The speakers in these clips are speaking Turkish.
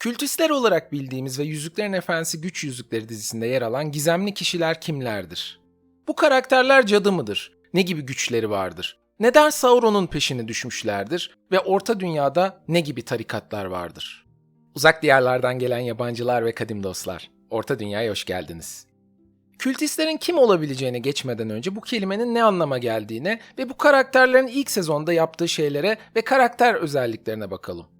Kültistler olarak bildiğimiz ve Yüzüklerin Efendisi Güç Yüzükleri dizisinde yer alan gizemli kişiler kimlerdir? Bu karakterler cadı mıdır? Ne gibi güçleri vardır? Neden Sauron'un peşine düşmüşlerdir ve Orta Dünya'da ne gibi tarikatlar vardır? Uzak diyarlardan gelen yabancılar ve kadim dostlar, Orta Dünya'ya hoş geldiniz. Kültistlerin kim olabileceğine geçmeden önce bu kelimenin ne anlama geldiğine ve bu karakterlerin ilk sezonda yaptığı şeylere ve karakter özelliklerine bakalım.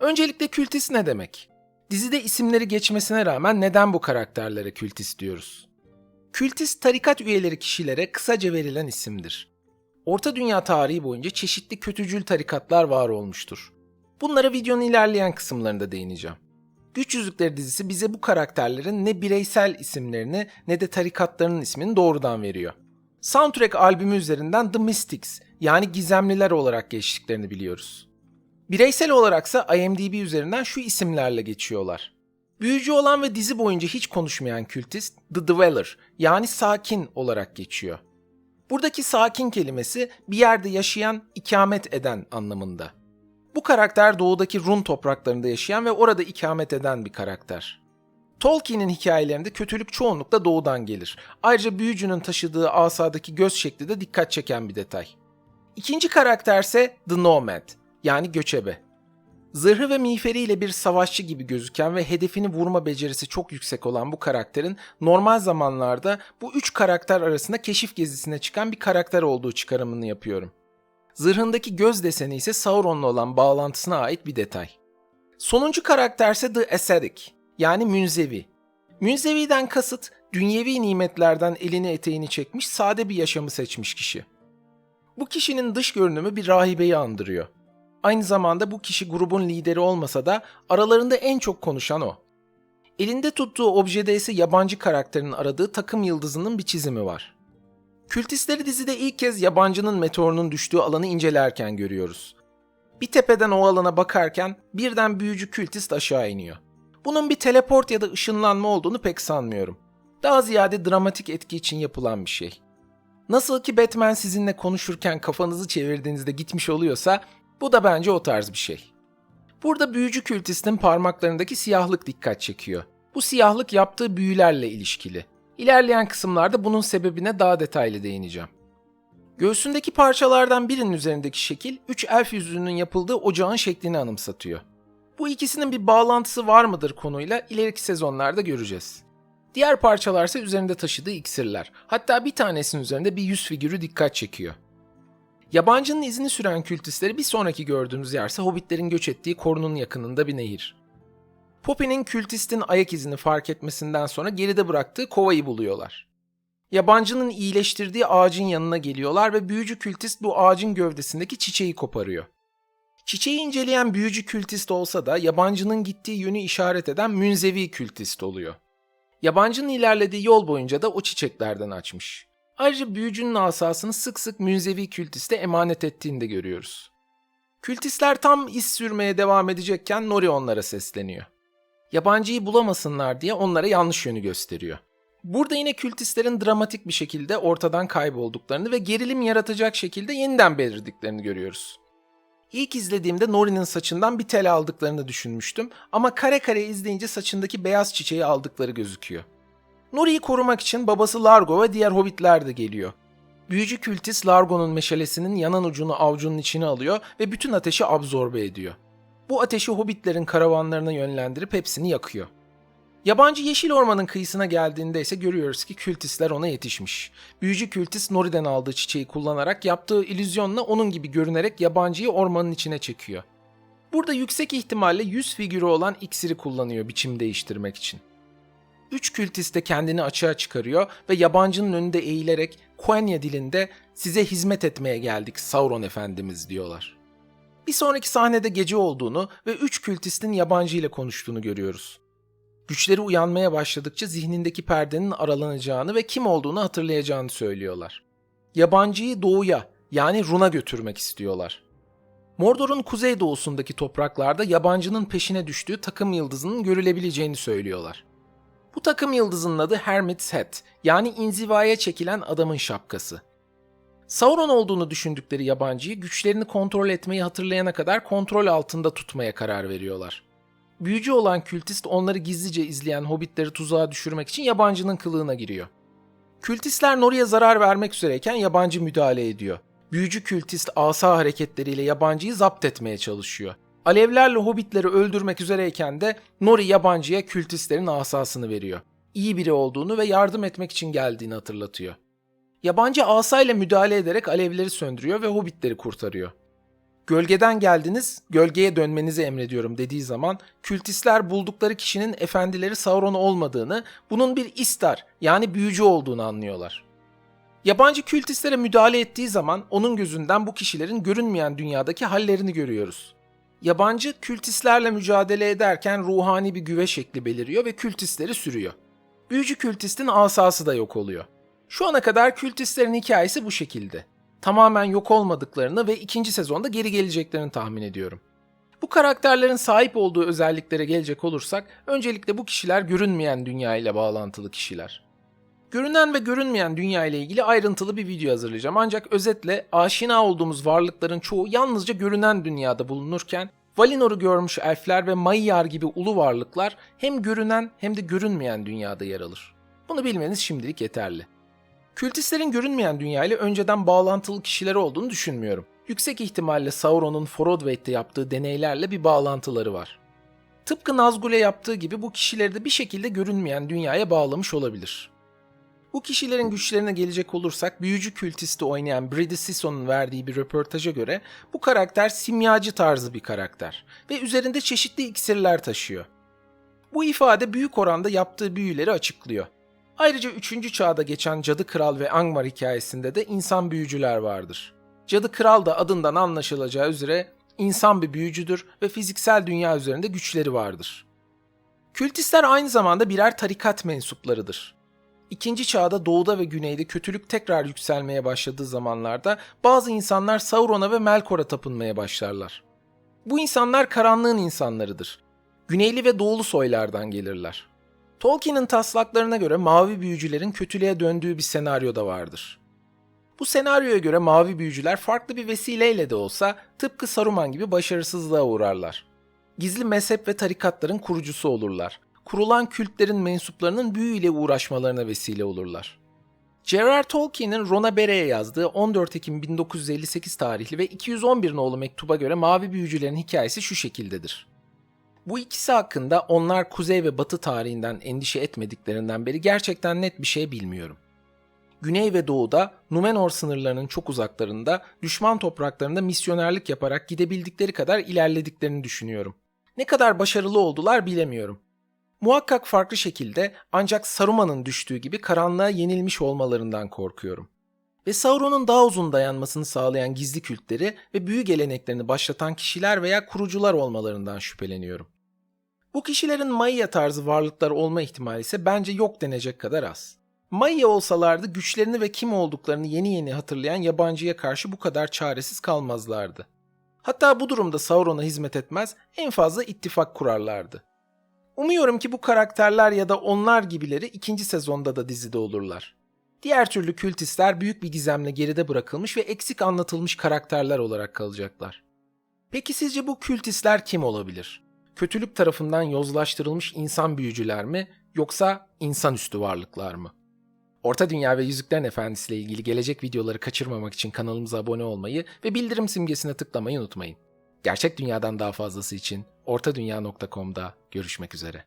Öncelikle kültist ne demek? Dizide isimleri geçmesine rağmen neden bu karakterlere kültist diyoruz? Kültist tarikat üyeleri kişilere kısaca verilen isimdir. Orta Dünya tarihi boyunca çeşitli kötücül tarikatlar var olmuştur. Bunlara videonun ilerleyen kısımlarında değineceğim. Güç Yüzükleri dizisi bize bu karakterlerin ne bireysel isimlerini ne de tarikatlarının ismini doğrudan veriyor. Soundtrack albümü üzerinden The Mystics yani gizemliler olarak geçtiklerini biliyoruz. Bireysel olaraksa IMDb üzerinden şu isimlerle geçiyorlar. Büyücü olan ve dizi boyunca hiç konuşmayan kültist The Dweller yani sakin olarak geçiyor. Buradaki sakin kelimesi bir yerde yaşayan, ikamet eden anlamında. Bu karakter doğudaki Run topraklarında yaşayan ve orada ikamet eden bir karakter. Tolkien'in hikayelerinde kötülük çoğunlukla doğudan gelir. Ayrıca büyücünün taşıdığı asadaki göz şekli de dikkat çeken bir detay. İkinci karakterse The Nomad yani göçebe. Zırhı ve miğferiyle bir savaşçı gibi gözüken ve hedefini vurma becerisi çok yüksek olan bu karakterin normal zamanlarda bu üç karakter arasında keşif gezisine çıkan bir karakter olduğu çıkarımını yapıyorum. Zırhındaki göz deseni ise Sauron'la olan bağlantısına ait bir detay. Sonuncu karakterse The Ascetic yani münzevi. Münzeviden kasıt dünyevi nimetlerden elini eteğini çekmiş sade bir yaşamı seçmiş kişi. Bu kişinin dış görünümü bir rahibeyi andırıyor. Aynı zamanda bu kişi grubun lideri olmasa da aralarında en çok konuşan o. Elinde tuttuğu objede ise yabancı karakterin aradığı takım yıldızının bir çizimi var. Kültistleri dizide ilk kez yabancının meteorunun düştüğü alanı incelerken görüyoruz. Bir tepeden o alana bakarken birden büyücü kültist aşağı iniyor. Bunun bir teleport ya da ışınlanma olduğunu pek sanmıyorum. Daha ziyade dramatik etki için yapılan bir şey. Nasıl ki Batman sizinle konuşurken kafanızı çevirdiğinizde gitmiş oluyorsa bu da bence o tarz bir şey. Burada büyücü kültistin parmaklarındaki siyahlık dikkat çekiyor. Bu siyahlık yaptığı büyülerle ilişkili. İlerleyen kısımlarda bunun sebebine daha detaylı değineceğim. Göğsündeki parçalardan birinin üzerindeki şekil, üç elf yüzüğünün yapıldığı ocağın şeklini anımsatıyor. Bu ikisinin bir bağlantısı var mıdır konuyla ileriki sezonlarda göreceğiz. Diğer parçalar ise üzerinde taşıdığı iksirler. Hatta bir tanesinin üzerinde bir yüz figürü dikkat çekiyor. Yabancının izini süren kültistleri bir sonraki gördüğümüz yerse hobbitlerin göç ettiği korunun yakınında bir nehir. Poppy'nin kültistin ayak izini fark etmesinden sonra geride bıraktığı kovayı buluyorlar. Yabancının iyileştirdiği ağacın yanına geliyorlar ve büyücü kültist bu ağacın gövdesindeki çiçeği koparıyor. Çiçeği inceleyen büyücü kültist olsa da yabancının gittiği yönü işaret eden münzevi kültist oluyor. Yabancının ilerlediği yol boyunca da o çiçeklerden açmış. Ayrıca büyücünün asasını sık sık münzevi kültiste emanet ettiğini de görüyoruz. Kültistler tam iz sürmeye devam edecekken Nori onlara sesleniyor. Yabancıyı bulamasınlar diye onlara yanlış yönü gösteriyor. Burada yine kültistlerin dramatik bir şekilde ortadan kaybolduklarını ve gerilim yaratacak şekilde yeniden belirdiklerini görüyoruz. İlk izlediğimde Nori'nin saçından bir tel aldıklarını düşünmüştüm ama kare kare izleyince saçındaki beyaz çiçeği aldıkları gözüküyor. Nori'yi korumak için babası Largo ve diğer hobbitler de geliyor. Büyücü kültist Largo'nun meşalesinin yanan ucunu avcunun içine alıyor ve bütün ateşi absorbe ediyor. Bu ateşi hobbitlerin karavanlarına yönlendirip hepsini yakıyor. Yabancı yeşil ormanın kıyısına geldiğinde ise görüyoruz ki kültistler ona yetişmiş. Büyücü kültist Nori'den aldığı çiçeği kullanarak yaptığı illüzyonla onun gibi görünerek yabancıyı ormanın içine çekiyor. Burada yüksek ihtimalle yüz figürü olan iksiri kullanıyor biçim değiştirmek için. Üç kültist de kendini açığa çıkarıyor ve yabancının önünde eğilerek Quenya dilinde size hizmet etmeye geldik Sauron Efendimiz diyorlar. Bir sonraki sahnede gece olduğunu ve üç kültistin yabancı ile konuştuğunu görüyoruz. Güçleri uyanmaya başladıkça zihnindeki perdenin aralanacağını ve kim olduğunu hatırlayacağını söylüyorlar. Yabancıyı doğuya yani Run'a götürmek istiyorlar. Mordor'un kuzeydoğusundaki topraklarda yabancının peşine düştüğü takım yıldızının görülebileceğini söylüyorlar. Bu takım yıldızının adı Hermit's Head yani inzivaya çekilen adamın şapkası. Sauron olduğunu düşündükleri yabancıyı güçlerini kontrol etmeyi hatırlayana kadar kontrol altında tutmaya karar veriyorlar. Büyücü olan kültist onları gizlice izleyen hobbitleri tuzağa düşürmek için yabancının kılığına giriyor. Kültistler Nori'ye zarar vermek üzereyken yabancı müdahale ediyor. Büyücü kültist asa hareketleriyle yabancıyı zapt etmeye çalışıyor. Alevlerle hobbitleri öldürmek üzereyken de Nori yabancıya kültistlerin asasını veriyor. İyi biri olduğunu ve yardım etmek için geldiğini hatırlatıyor. Yabancı asayla müdahale ederek alevleri söndürüyor ve hobbitleri kurtarıyor. Gölgeden geldiniz, gölgeye dönmenizi emrediyorum dediği zaman kültistler buldukları kişinin efendileri Sauron olmadığını, bunun bir istar yani büyücü olduğunu anlıyorlar. Yabancı kültistlere müdahale ettiği zaman onun gözünden bu kişilerin görünmeyen dünyadaki hallerini görüyoruz. Yabancı kültistlerle mücadele ederken ruhani bir güve şekli beliriyor ve kültistleri sürüyor. Büyücü kültistin asası da yok oluyor. Şu ana kadar kültistlerin hikayesi bu şekilde. Tamamen yok olmadıklarını ve ikinci sezonda geri geleceklerini tahmin ediyorum. Bu karakterlerin sahip olduğu özelliklere gelecek olursak, öncelikle bu kişiler görünmeyen dünya ile bağlantılı kişiler. Görünen ve görünmeyen dünya ile ilgili ayrıntılı bir video hazırlayacağım ancak özetle aşina olduğumuz varlıkların çoğu yalnızca görünen dünyada bulunurken Valinor'u görmüş elfler ve Maiar gibi ulu varlıklar hem görünen hem de görünmeyen dünyada yer alır. Bunu bilmeniz şimdilik yeterli. Kültistlerin görünmeyen dünya ile önceden bağlantılı kişiler olduğunu düşünmüyorum. Yüksek ihtimalle Sauron'un Forodwaite'de yaptığı deneylerle bir bağlantıları var. Tıpkı Nazgul'e yaptığı gibi bu kişileri de bir şekilde görünmeyen dünyaya bağlamış olabilir. Bu kişilerin güçlerine gelecek olursak büyücü kültisti oynayan Brady Sisson'un verdiği bir röportaja göre bu karakter simyacı tarzı bir karakter ve üzerinde çeşitli iksirler taşıyor. Bu ifade büyük oranda yaptığı büyüleri açıklıyor. Ayrıca 3. çağda geçen Cadı Kral ve Angmar hikayesinde de insan büyücüler vardır. Cadı Kral da adından anlaşılacağı üzere insan bir büyücüdür ve fiziksel dünya üzerinde güçleri vardır. Kültistler aynı zamanda birer tarikat mensuplarıdır. İkinci çağda doğuda ve güneyde kötülük tekrar yükselmeye başladığı zamanlarda bazı insanlar Sauron'a ve Melkor'a tapınmaya başlarlar. Bu insanlar karanlığın insanlarıdır. Güneyli ve doğulu soylardan gelirler. Tolkien'in taslaklarına göre mavi büyücülerin kötülüğe döndüğü bir senaryo da vardır. Bu senaryoya göre mavi büyücüler farklı bir vesileyle de olsa tıpkı Saruman gibi başarısızlığa uğrarlar. Gizli mezhep ve tarikatların kurucusu olurlar. Kurulan kültlerin mensuplarının büyüyle uğraşmalarına vesile olurlar. J.R.R. Tolkien'in Rona Bere'ye yazdığı 14 Ekim 1958 tarihli ve 211 nolu mektuba göre mavi büyücülerin hikayesi şu şekildedir. Bu ikisi hakkında onlar kuzey ve batı tarihinden endişe etmediklerinden beri gerçekten net bir şey bilmiyorum. Güney ve doğuda Numenor sınırlarının çok uzaklarında düşman topraklarında misyonerlik yaparak gidebildikleri kadar ilerlediklerini düşünüyorum. Ne kadar başarılı oldular bilemiyorum. Muhakkak farklı şekilde ancak Saruman'ın düştüğü gibi karanlığa yenilmiş olmalarından korkuyorum. Ve Sauron'un daha uzun dayanmasını sağlayan gizli kültleri ve büyü geleneklerini başlatan kişiler veya kurucular olmalarından şüpheleniyorum. Bu kişilerin Maya tarzı varlıklar olma ihtimali ise bence yok denecek kadar az. Maya olsalardı güçlerini ve kim olduklarını yeni yeni hatırlayan yabancıya karşı bu kadar çaresiz kalmazlardı. Hatta bu durumda Sauron'a hizmet etmez, en fazla ittifak kurarlardı. Umuyorum ki bu karakterler ya da onlar gibileri ikinci sezonda da dizide olurlar. Diğer türlü kültistler büyük bir gizemle geride bırakılmış ve eksik anlatılmış karakterler olarak kalacaklar. Peki sizce bu kültistler kim olabilir? Kötülük tarafından yozlaştırılmış insan büyücüler mi yoksa insanüstü varlıklar mı? Orta Dünya ve Yüzüklerin Efendisi ile ilgili gelecek videoları kaçırmamak için kanalımıza abone olmayı ve bildirim simgesine tıklamayı unutmayın. Gerçek dünyadan daha fazlası için ortadunya.com'da görüşmek üzere.